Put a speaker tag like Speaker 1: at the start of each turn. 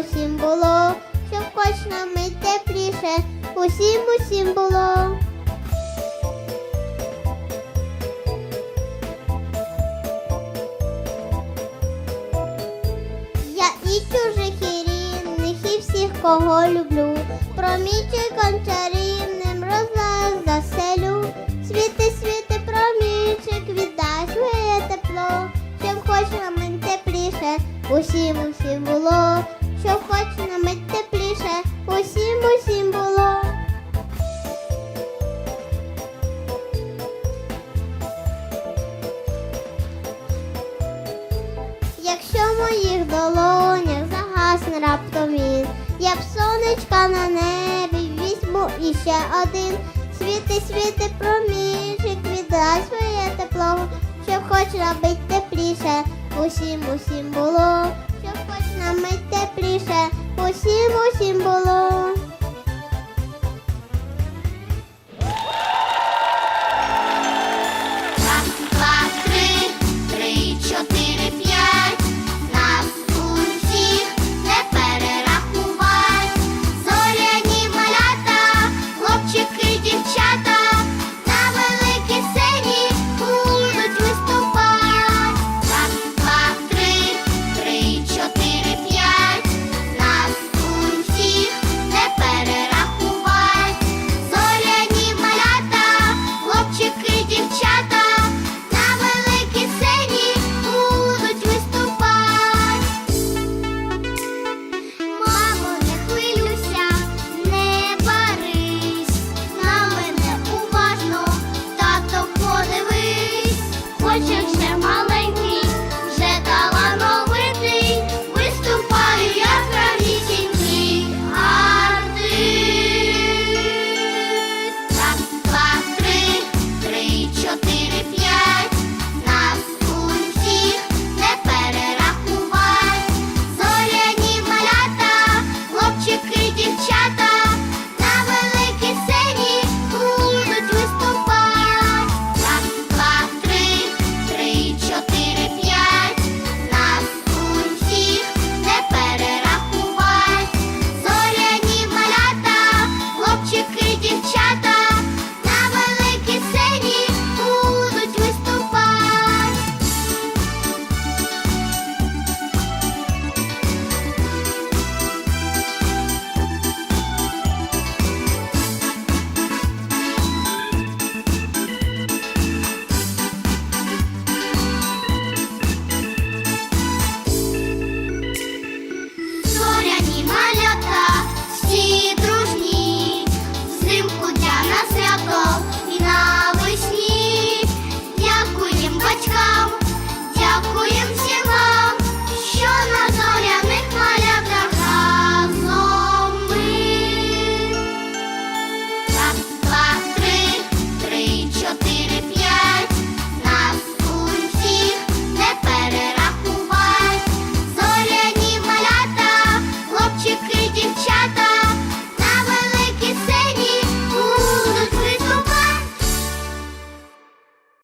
Speaker 1: усім було, щоб хоч на мить тепліше, усім усім було. Я і чужих, і рідних, і всіх, кого люблю. Промічиком чарівним розлаз заселю. Світи, світи, промічик, віддай своє тепло, щоб хоч тепліше, усім, усім було, щоб хоч на мить тепліше, усім, усім було. Якщо в моїх долонях загасне раптом він, я б сонечка на небі візьму іще один. Світи, світи, проміжик, віддай своє тепло, щоб хоч робить тепліше, усім, усім було, щоб ми тепліше, усім, усім було.